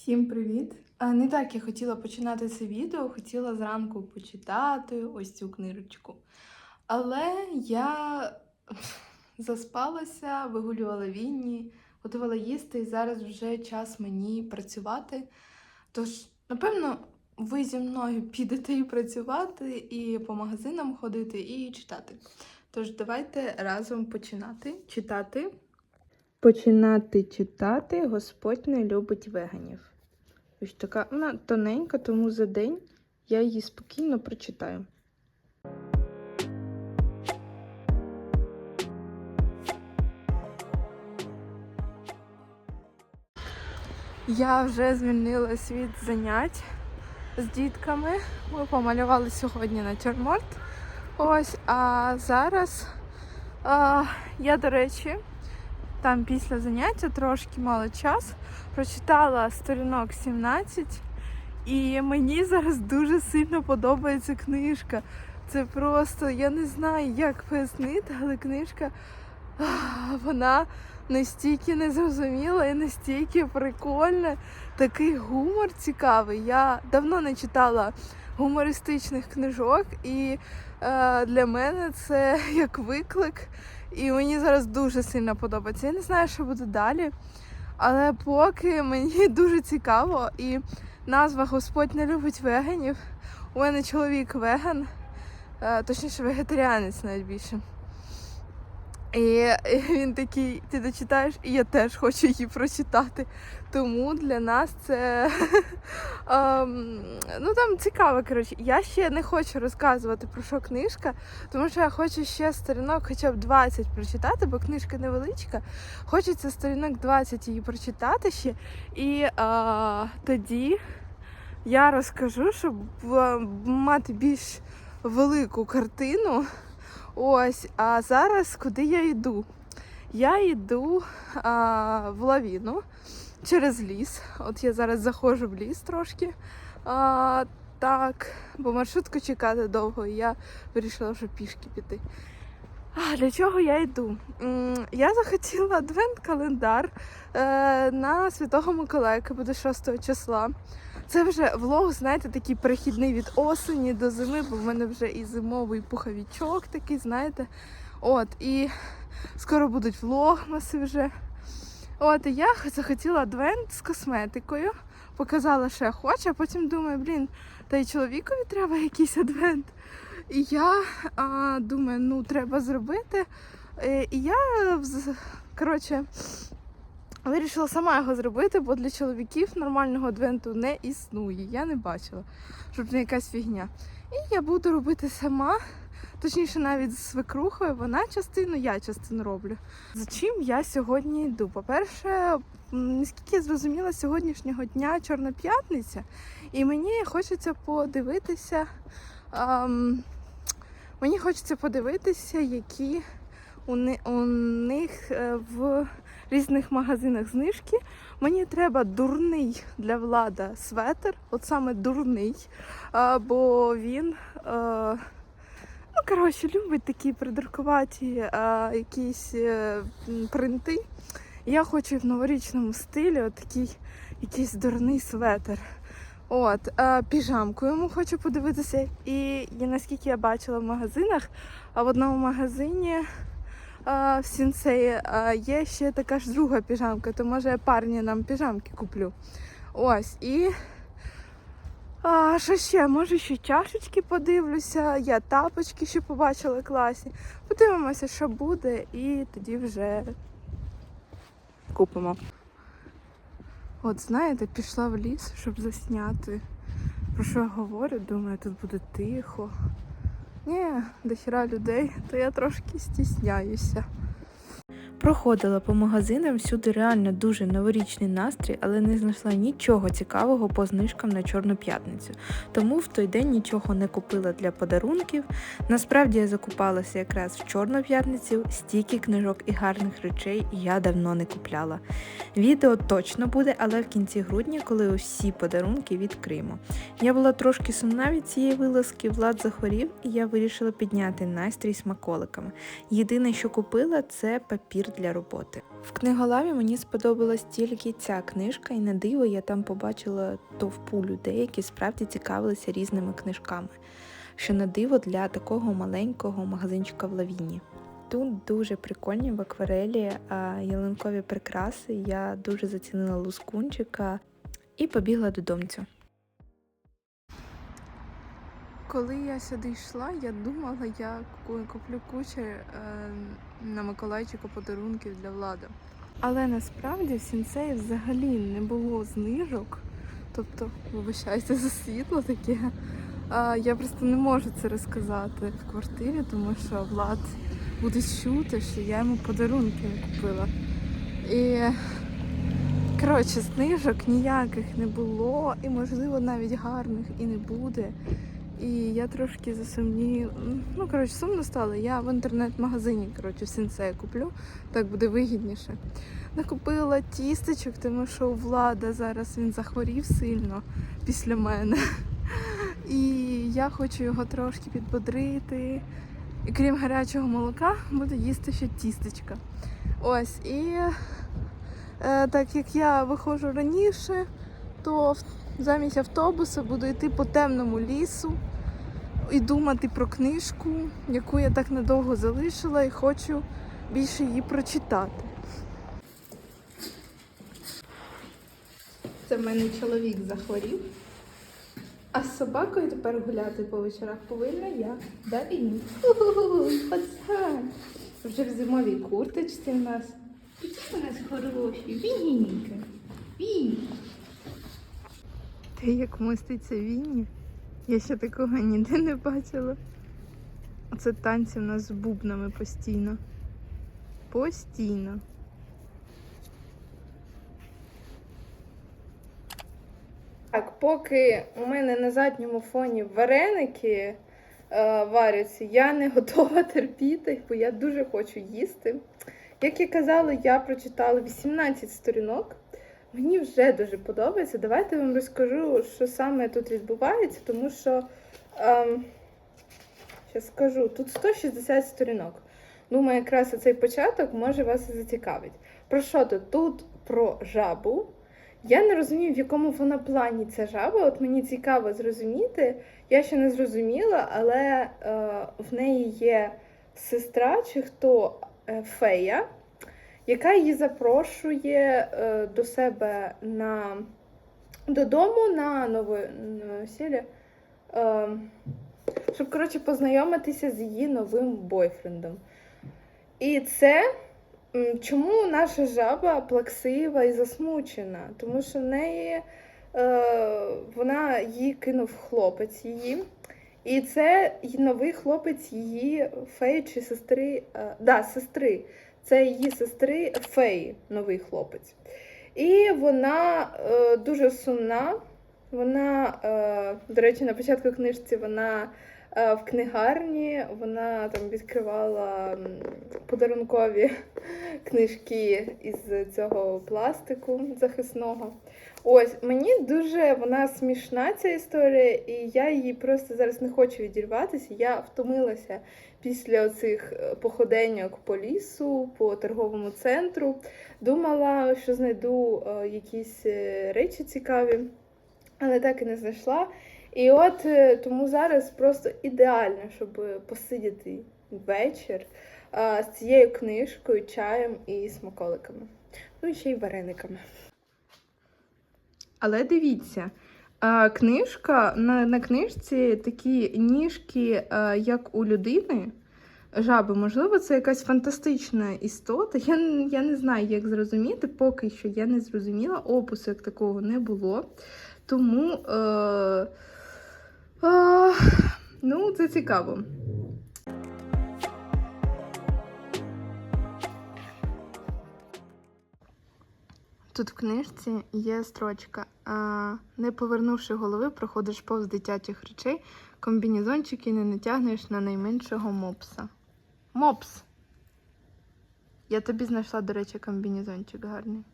Всім привіт! Не так я хотіла починати це відео, хотіла зранку почитати ось цю книжечку. Але я заспалася, вигулювала вінні, готувала їсти, і зараз вже час мені працювати. Тож, напевно, ви зі мною підете і працювати, і по магазинам ходити, і читати. Тож, давайте разом починати читати. Починати читати Господь не любить веганів. Ось така вона тоненька, тому за день я її спокійно прочитаю. Я вже звільнилась від занять з дітками. Ми помалювали сьогодні натюрморт. Ось, а зараз а, я, до речі, там після заняття трошки мало час. Прочитала сторінок 17, і мені зараз дуже сильно подобається книжка. Це просто, я не знаю, як пояснити, але книжка вона настільки незрозуміла і настільки прикольна. Такий гумор цікавий. Я давно не читала гумористичних книжок, і е, для мене це як виклик. І мені зараз дуже сильно подобається. Я не знаю, що буде далі. Але поки мені дуже цікаво, і назва Господь не любить веганів. У мене чоловік веган, е, точніше вегетаріанець навіть більше. І він такий, ти дочитаєш, і я теж хочу її прочитати. Тому для нас це ем, ну там цікаво. Коротше, я ще не хочу розказувати про що книжка, тому що я хочу ще сторінок хоча б 20 прочитати, бо книжка невеличка. Хочеться сторінок 20 її прочитати ще. І е, тоді я розкажу, щоб е, мати більш велику картину. Ось, а зараз куди я йду? Я йду а, в лавіну через ліс. От я зараз заходжу в ліс трошки. А, так, бо маршрутку чекати довго, і я вирішила вже пішки піти. А для чого я йду? Я захотіла адвент-календар е, на Святого Миколая, який буде 6 числа. Це вже влог, знаєте, такий перехідний від осені до зими, бо в мене вже і зимовий пуховичок такий, знаєте. От, і скоро будуть влогмаси вже. От, і я захотіла адвент з косметикою. Показала, що я хочу, а потім думаю, блін, та й чоловікові треба якийсь адвент. І я а, думаю, ну треба зробити. Е, І я коротше, вирішила сама його зробити, бо для чоловіків нормального адвенту не існує. Я не бачила, щоб не якась фігня. І я буду робити сама. Точніше, навіть з свекрухою, вона частину, я частину роблю. За чим я сьогодні йду? По-перше, наскільки я зрозуміла, сьогоднішнього дня Чорна п'ятниця, і мені хочеться подивитися. ам, мені хочеться подивитися, які у, ни- у них е, в різних магазинах знижки. Мені треба дурний для влада светр, от саме дурний, бо він. е, Ну, коротше, любить такі придуркуваті а, якісь е, принти. Я хочу в новорічному стилі от такий якийсь дурний светр. От, піжамку йому хочу подивитися. І, наскільки я бачила в магазинах, а в одному магазині в Сінсеї є ще така ж друга піжамка, то може я парні нам піжамки куплю. Ось, і а, що ще? Може, ще чашечки подивлюся, я тапочки ще побачила класні. Подивимося, що буде, і тоді вже купимо. От знаєте, пішла в ліс, щоб засняти. Про що я говорю? Думаю, тут буде тихо. Ні, до хіра людей, то я трошки стісняюся. Проходила по магазинам, всюди реально дуже новорічний настрій, але не знайшла нічого цікавого по знижкам на Чорну п'ятницю. Тому в той день нічого не купила для подарунків. Насправді я закупалася якраз в Чорну п'ятницю, стільки книжок і гарних речей я давно не купляла. Відео точно буде, але в кінці грудня, коли усі подарунки відкриємо. Я була трошки сумна від цієї вилазки, Влад захворів, і я вирішила підняти настрій смаколиками. Єдине, що купила, це папір для роботи. В книголаві мені сподобалась тільки ця книжка, і на диво я там побачила товпу людей, які справді цікавилися різними книжками, що на диво для такого маленького магазинчика в лавіні. Тут дуже прикольні в акварелі а, ялинкові прикраси. Я дуже зацінила лускунчика і побігла додомцю. Коли я сюди йшла, я думала, я куплю кучу е, на Миколайчика подарунків для влади. Але насправді в сінцеї взагалі не було знижок. Тобто, вибачайте за світло таке. А, я просто не можу це розказати в квартирі, тому що Влад буде чути, що я йому подарунки не купила. І коротше, знижок ніяких не було, і можливо навіть гарних і не буде. І я трошки засумні... Ну, коротше, сумно стало. Я в інтернет-магазині, коротше, в куплю, так буде вигідніше. Накупила тістечок, тому що у влада зараз він захворів сильно після мене. І я хочу його трошки підбодрити. І крім гарячого молока, буду їсти ще тістечка. Ось, і е, так як я виходжу раніше, то замість автобуса буду йти по темному лісу і думати про книжку, яку я так надовго залишила, і хочу більше її прочитати. Це в мене чоловік захворів. А з собакою тепер гуляти по вечорах повинна я. Да, він? Пацан. Вже в зимовій курточці в нас. Які у нас хороші, Вінніка. Вінні. Те, як моститься Вінні, я ще такого ніде не бачила. Оце танці в нас з бубнами постійно. Постійно. Так, поки у мене на задньому фоні вареники е, варяться, я не готова терпіти, бо я дуже хочу їсти. Як я казала, я прочитала 18 сторінок. Мені вже дуже подобається. Давайте вам розкажу, що саме тут відбувається, тому що ем, зараз скажу, тут 160 сторінок. Думаю, якраз цей початок може вас зацікавить. Про що тут? Тут про жабу. Я не розумію, в якому вона плані ця жаба. От мені цікаво зрозуміти. Я ще не зрозуміла, але е, в неї є сестра чи хто е, фея, яка її запрошує е, до себе на додому на нове на е, щоб коротше познайомитися з її новим бойфрендом. І це чому наша жаба плаксива і засмучена? Тому що в неї е, вона її кинув хлопець її. І це новий хлопець її феї чи сестри. Е, да, сестри. Це її сестри феї, новий хлопець. І вона е, дуже сумна. Вона, е, до речі, на початку книжці вона е, в книгарні, вона там відкривала подарункові книжки із цього пластику захисного. Ось мені дуже вона смішна ця історія, і я її просто зараз не хочу відірватися. Я втомилася після оцих е, походеньок по лісу, по торговому центру. Думала, що знайду е, якісь е, речі цікаві, але так і не знайшла. І от тому зараз просто ідеально, щоб посидіти вечір з цією книжкою, чаєм і смаколиками. Ну і ще й варениками. Але дивіться, книжка на, на книжці такі ніжки, як у людини. Жаби, можливо, це якась фантастична істота. Я, я не знаю, як зрозуміти. Поки що я не зрозуміла. Опису як такого не було. Тому е, е, ну, це цікаво. Тут в книжці є строчка. Не повернувши голови, проходиш повз дитячих речей, комбінезончики не натягнеш на найменшого мопса. Мопс! Я тобі знайшла, до речі, комбінезончик гарний.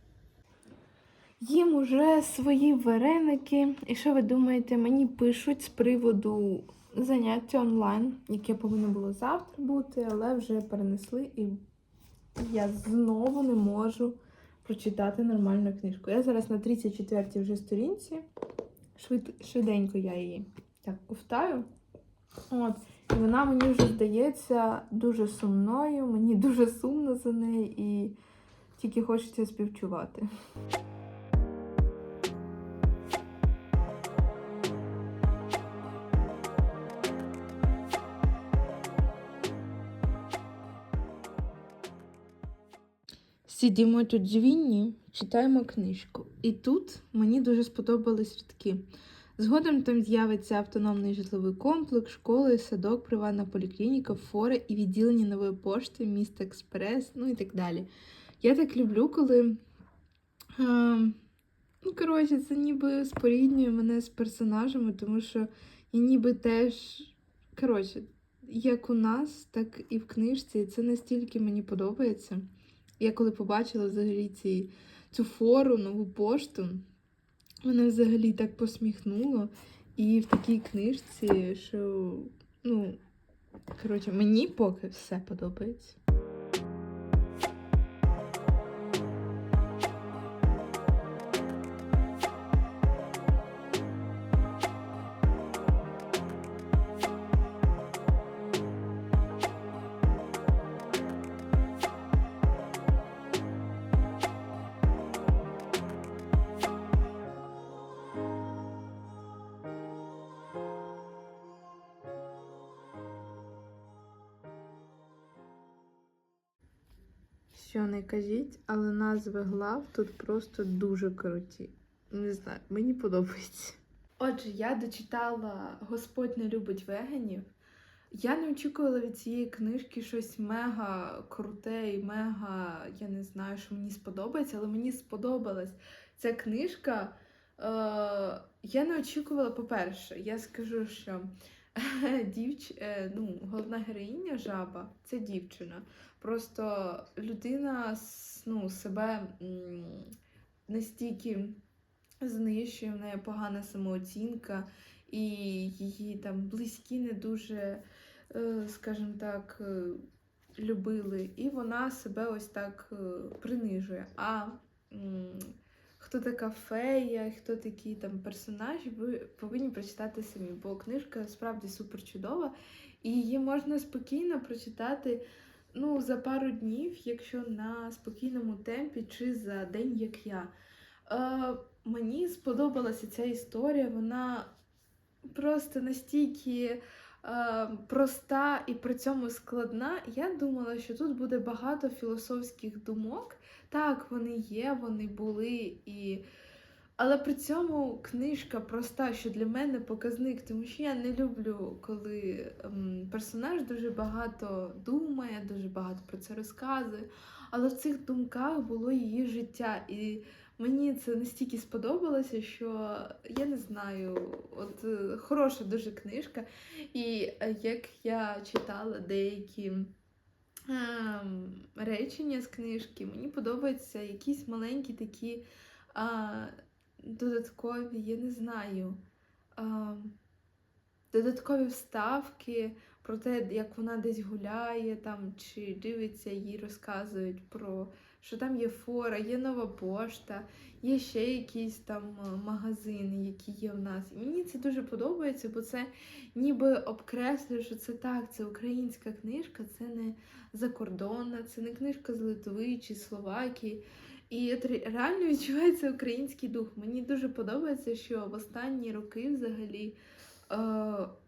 Їм уже свої вареники. І що ви думаєте, мені пишуть з приводу заняття онлайн, яке повинно було завтра бути, але вже перенесли і Я знову не можу прочитати нормальну книжку. Я зараз на 34-й вже сторінці. Швид... Швиденько я її так ковтаю. От. І вона мені вже здається дуже сумною. Мені дуже сумно за неї і тільки хочеться співчувати. Сидимо тут з Вінні, читаємо книжку. І тут мені дуже сподобались рядки. Згодом там з'явиться автономний житловий комплекс, школи, садок, приватна поліклініка, фори і відділення нової пошти, міст Експрес, ну і так далі. Я так люблю, коли. Е, ну, коротше, це ніби споріднює мене з персонажами, тому що я ніби теж. Коротше, як у нас, так і в книжці. Це настільки мені подобається. Я коли побачила взагалі ці, цю фору, нову пошту, мене взагалі так посміхнуло. І в такій книжці, що, ну, коротше, мені поки все подобається. Що не кажіть, але назви глав тут просто дуже круті. Не знаю, мені подобається. Отже, я дочитала Господь не любить веганів. Я не очікувала від цієї книжки щось мега круте і мега, я не знаю, що мені сподобається, але мені сподобалась ця книжка. Е, я не очікувала, по-перше, я скажу, що дівч... е, ну, головна героїня жаба це дівчина. Просто людина ну, себе настільки знищує, в неї погана самооцінка, і її там близькі не дуже, е, скажімо так, е, любили. І вона себе ось так принижує. А хто така фея, хто такі там персонажі, ви повинні прочитати самі, бо книжка справді супер чудова, і її можна спокійно прочитати ну, за пару днів, якщо на спокійному темпі, чи за день, як я. Е, мені сподобалася ця історія, вона просто настільки е, проста і при цьому складна. Я думала, що тут буде багато філософських думок. Так, вони є, вони були і. Але при цьому книжка проста, що для мене показник, тому що я не люблю, коли ем, персонаж дуже багато думає, дуже багато про це розказує. Але в цих думках було її життя. І мені це настільки сподобалося, що я не знаю, от е, хороша дуже книжка. І е, як я читала деякі ем, речення з книжки, мені подобаються якісь маленькі такі. А, додаткові, я не знаю, а, додаткові вставки про те, як вона десь гуляє там, чи дивиться, їй розказують про що там є фора, є нова пошта, є ще якісь там е, магазини, які є в нас. І мені це дуже подобається, бо це ніби окреслює, що це так, це українська книжка, це не закордонна, це не книжка з Литви чи Словакії. І реально відчувається український дух. Мені дуже подобається, що в останні роки взагалі е,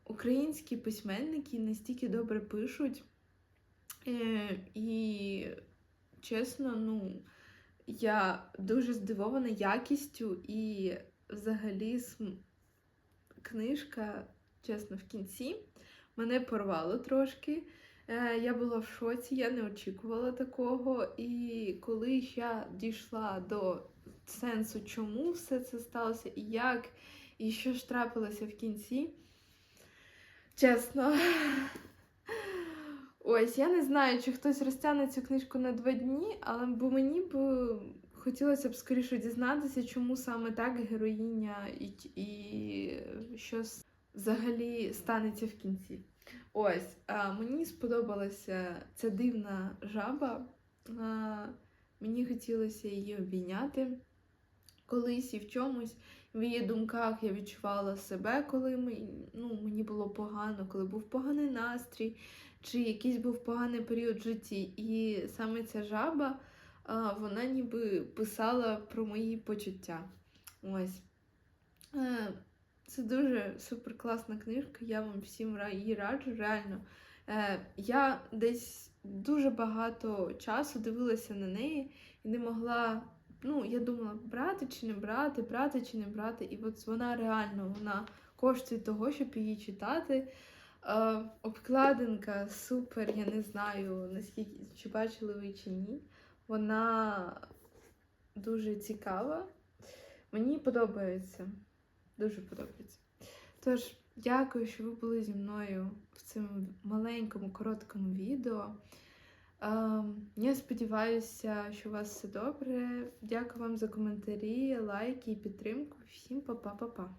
українські письменники настільки добре пишуть. Е, і чесно, ну, я дуже здивована якістю і взагалі книжка, чесно, в кінці мене порвало трошки. Е, Я була в шоці, я не очікувала такого. І коли я дійшла до сенсу, чому все це сталося, і як, і що ж трапилося в кінці, чесно. Ось, я не знаю, чи хтось розтягне цю книжку на два дні, але бо мені б хотілося б скоріше дізнатися, чому саме так героїня і, і що взагалі станеться в кінці. Ось, а мені сподобалася ця дивна жаба. А, мені хотілося її обійняти колись і в чомусь. В її думках я відчувала себе, коли ми, ну, мені було погано, коли був поганий настрій, чи якийсь був поганий період в житті. І саме ця жаба, вона ніби писала про мої почуття. Ось. Е, Це дуже супер класна книжка, я вам всім її раджу, реально. Е, Я десь дуже багато часу дивилася на неї і не могла. Ну, я думала, брати чи не брати, брати чи не брати. І от вона реально вона коштує того, щоб її читати. Е, обкладинка супер, я не знаю, наскільки чи бачили ви чи ні. Вона дуже цікава. Мені подобається. Дуже подобається. Тож, дякую, що ви були зі мною в цьому маленькому, короткому відео. Ем, я сподіваюся, що у вас все добре. Дякую вам за коментарі, лайки і підтримку. Всім па-па-па-па.